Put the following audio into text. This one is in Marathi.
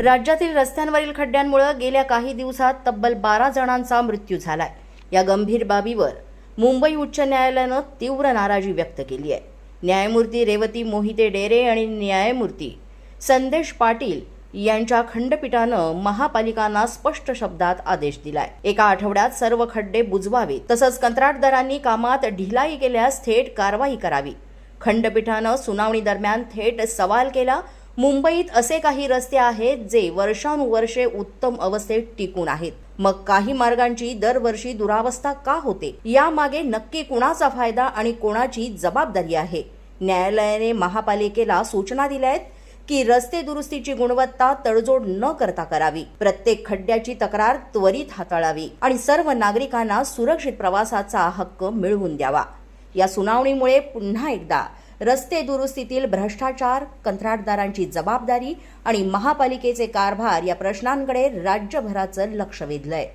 राज्यातील रस्त्यांवरील खड्ड्यांमुळे गेल्या काही दिवसात तब्बल बारा जणांचा मृत्यू झालाय. या गंभीर बाबीवर मुंबई उच्च न्यायालयानं तीव्र नाराजी व्यक्त केली आहे. न्यायमूर्ती रेवती मोहिते डेरे आणि न्यायमूर्ती संदेश पाटील यांच्या खंडपीठानं महापालिकांना स्पष्ट शब्दात आदेश दिलाय. एका आठवड्यात सर्व खड्डे बुजवावे तसंच कंत्राटदारांनी कामात ढिलाई केल्यास थेट कारवाई करावी. खंडपीठानं सुनावणी दरम्यान थेट सवाल केला मुंबईत असे काही रस्ते आहेत जे वर्षानुवर्षे उत्तम अवस्थेत टिकून आहेत. मग काही मार्गांची दरवर्षी दुरावस्था का होते? यामागे नक्की कुणाचा फायदा आणि कोणाची जबाबदारी आहे? न्यायालयाने महापालिकेला सूचना दिल्या आहेत की रस्ते दुरुस्तीची गुणवत्ता तडजोड न करता करावी. प्रत्येक खड्ड्याची तक्रार त्वरित हाताळावी आणि सर्व नागरिकांना सुरक्षित प्रवासाचा हक्क मिळवून द्यावा. या सुनावणीमुळे पुन्हा एकदा रस्ते दुरुस्तीतील भ्रष्टाचार कंत्राटदारांची जबाबदारी आणि महापालिकेचे कारभार या प्रश्नांकडे राज्यभराचं लक्ष वेधलंय.